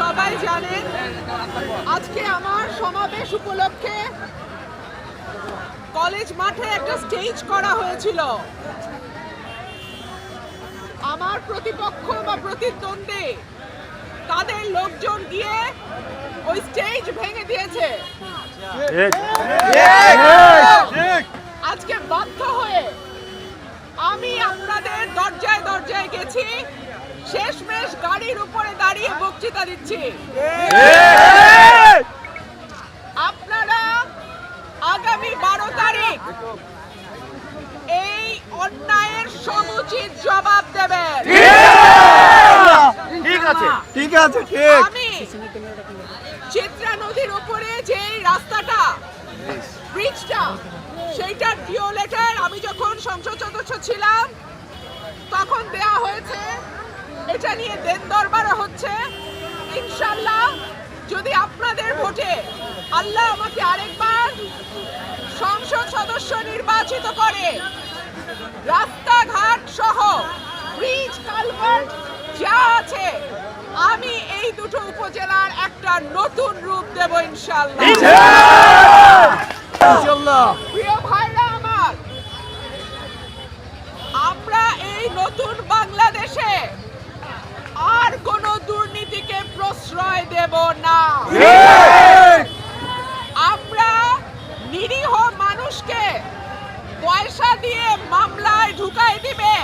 সবাই জানেন, আজকে আমার সমাবেশ উপলক্ষে কলেজ মাঠে একটা স্টেজ করা হয়েছিল। আমার প্রতিপক্ষ বা প্রতিদ্বন্দ্বী তাদের লোকজন গিয়ে ওই স্টেজ ভেঙে দিয়েছে। আজকে বাধ্য হয়ে আমি আপনাদের দরজায় দরজায় গেছি শেষমেশ গাড়ির উপরে দাঁড়িয়ে বক্তৃতা দিচ্ছি। আপনারা আগামী বারো তারিখ এই অন্যায়ের সমুচিত জবাব দেবেন ঠিক আছে ঠিক। চিত্রা নদীর উপরে যে রাস্তাটা ব্রিজটা সেইটার ডিও লেটার আমি যখন সংসদ সদস্য ছিলাম তখন দেয়া হয়েছে এটা নিয়ে দেন দরবার হচ্ছে ইনশাল্লাহ যদি আপনাদের ভোটে আল্লাহ আমাকে আরেকবার সংসদ সদস্য নির্বাচিত করে রাস্তাঘাট সহ ব্রিজ কালভার্ট যা আছে আমি এই দুটো উপজেলার একটা নতুন রূপ দেব ইনশাল্লাহ প্রিয় ভাইরা আমার আমরা এই নতুন বাংলাদেশে আর কোন দুর্নীতিকে প্রশ্রয় দেব না। আমরা নিরীহ মানুষকে পয়সা দিয়ে মামলায় ঢুকাই দিবে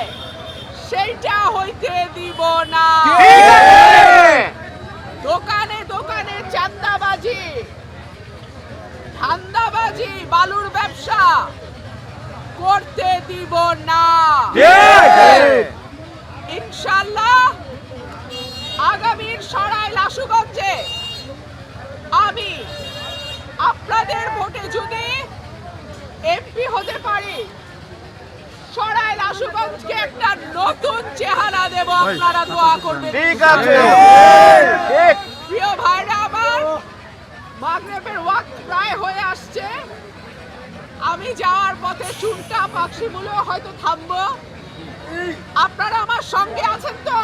সেইটা হইতে দিব না। বালুর ব্যবসা করতে দিব না। ইনশাল্লাহ আগামীর সরাই লাশুগঞ্জে আমি আপনাদের ভোটে যদি এমপি হতে পারি সরাই লাশুগঞ্জকে একটা নতুন চেহারা দেব। আপনারা দোয়া করবেন। ঠিক আছে। প্রিয় ভাইরা মাগরেবের ওয়াক্ত প্রায় হয়ে আসছে। আমি যাওয়ার পথে চুনটা বলেও হয়তো থামবো। আপনারা আমার সঙ্গে আছেন তো?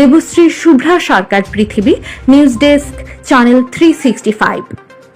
দেবশ্রী শুভ্রা সরকার পৃথিবী, news desk, channel three sixty five